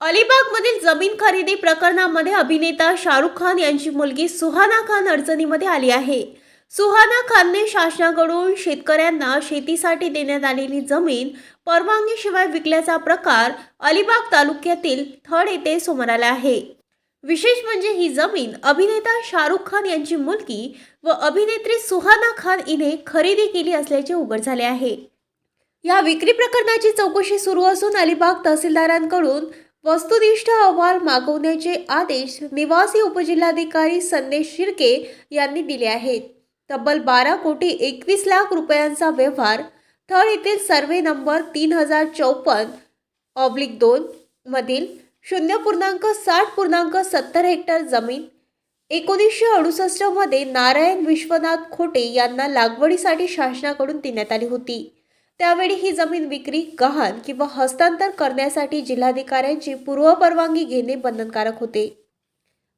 अलिबागमधील जमीन खरेदी प्रकरणामध्ये अभिनेता शाहरुख खान यांची मुलगी सुहाना खान अडचणीमध्ये आली आहे. सुहाना खानने शासनाकडून शेतकऱ्यांना शेतीसाठी देण्यात आलेली जमीन परवानगीशिवाय विकल्याचा प्रकार अलिबाग तालुक्यातील थड येथे समोर आला आहे. विशेष म्हणजे ही जमीन अभिनेता शाहरुख खान यांची मुलगी व अभिनेत्री सुहाना खान हिने खरेदी केली असल्याचे उघड झाले आहे. या विक्री प्रकरणाची चौकशी सुरू असून अलिबाग तहसीलदारांकडून वस्तुनिष्ठ अहवाल मागवण्याचे आदेश निवासी उपजिल्हाधिकारी संदेश शिर्के यांनी दिले आहेत. तब्बल बारा कोटी एकवीस लाख रुपयांचा व्यवहार थळ येथील सर्वे नंबर तीन हजार चौपन्न ऑब्लिक दोन मधील शून्य पूर्णांक साठ पूर्णांक सत्तर हेक्टर जमीन एकोणीसशे अडुसष्टमध्ये नारायण विश्वनाथ खोटे यांना लागवडीसाठी शासनाकडून देण्यात आली होती. त्यावेळी ही जमीन विक्री गहाण किंवा हस्तांतर करण्यासाठी जिल्हाधिकाऱ्यांची पूर्वपरवानगी घेणे बंधनकारक होते.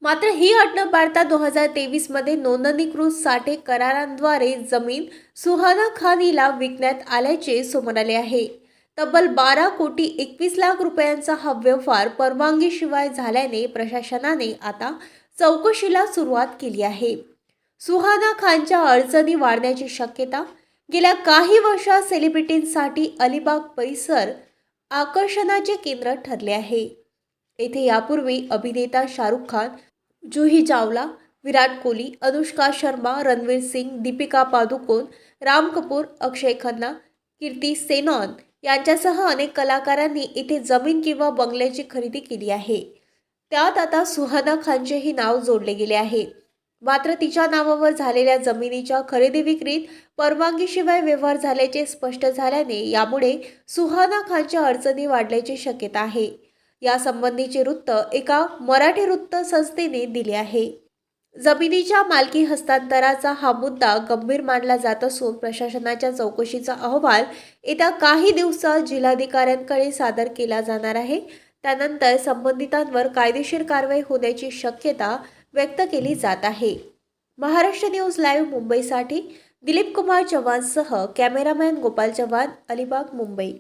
मात्र ही अट न पाळता दोन हजार तेवीसमध्ये नोंदणीकृत साठे करारांद्वारे जमीन सुहाना खान हिला विकण्यात आल्याचे समोर आले आहे. तब्बल बारा कोटी एकवीस लाख रुपयांचा हा व्यवहार परवानगीशिवाय झाल्याने प्रशासनाने आता चौकशीला सुरुवात केली आहे. सुहाना खानच्या अडचणी वाढण्याची शक्यता गेल्या काही वर्षात सेलिब्रिटींसाठी अलिबाग परिसर आकर्षणाचे केंद्र ठरले आहे. येथे यापूर्वी अभिनेता शाहरुख खान जुही चावला विराट कोहली अनुष्का शर्मा रणवीर सिंग दीपिका पादुकोण राम कपूर अक्षय खन्ना कीर्ती सेनॉन यांच्यासह अनेक कलाकारांनी इथे जमीन किंवा बंगल्याची खरेदी केली आहे. त्यात आता सुहाना खानचेही नाव जोडले गेले आहे. मात्र तिच्या नावावर झालेल्या जमिनीच्या खरेदी विक्रीत परवानगीशिवाय व्यवहार झाल्याचे स्पष्ट झाल्याने यामुळे सुहाना खानच्या अडचणी वाढल्याची शक्यता आहे. यासंबंधीचे वृत्त एका मराठी वृत्त संस्थेने दिले आहे. जमिनीच्या मालकी हस्तांतराचा हा मुद्दा गंभीर मानला जात असून प्रशासनाच्या चौकशीचा अहवाल येत्या काही दिवसात जिल्हाधिकाऱ्यांकडे सादर केला जाणार आहे. त्यानंतर संबंधितांवर कायदेशीर कारवाई होण्याची शक्यता व्यक्त केली जात आहे. महाराष्ट्र न्यूज लाईव्ह मुंबईसाठी दिलीप कुमार चव्हाणसह कॅमेरामॅन गोपाल चव्हाण अलिबाग मुंबई.